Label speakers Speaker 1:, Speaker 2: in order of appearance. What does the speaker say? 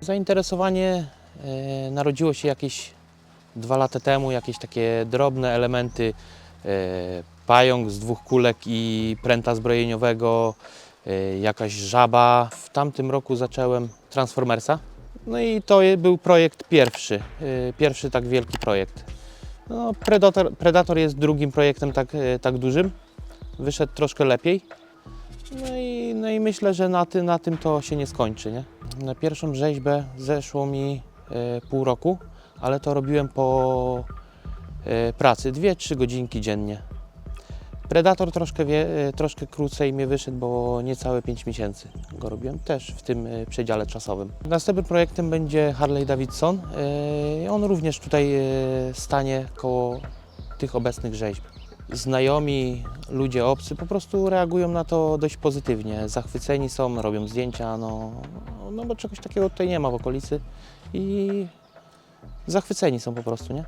Speaker 1: Zainteresowanie e, narodziło się jakieś dwa lata temu, jakieś takie drobne elementy, e, pająk z dwóch kulek i pręta zbrojeniowego, e, jakaś żaba. W tamtym roku zacząłem Transformersa. No i to był projekt pierwszy, pierwszy tak wielki projekt. No, Predator, Predator jest drugim projektem tak, tak dużym. Wyszedł troszkę lepiej. No i, no i myślę, że na, ty, na tym to się nie skończy. Nie? Na pierwszą rzeźbę zeszło mi e, pół roku, ale to robiłem po e, pracy, 2-3 godzinki dziennie. Predator troszkę, wie, e, troszkę krócej mi wyszedł, bo niecałe 5 miesięcy go robiłem, też w tym przedziale czasowym. Następnym projektem będzie Harley Davidson. On również tutaj stanie koło tych obecnych rzeźb znajomi, ludzie obcy po prostu reagują na to dość pozytywnie. Zachwyceni są, robią zdjęcia, no, no bo czegoś takiego tutaj nie ma w okolicy i zachwyceni są po prostu, nie?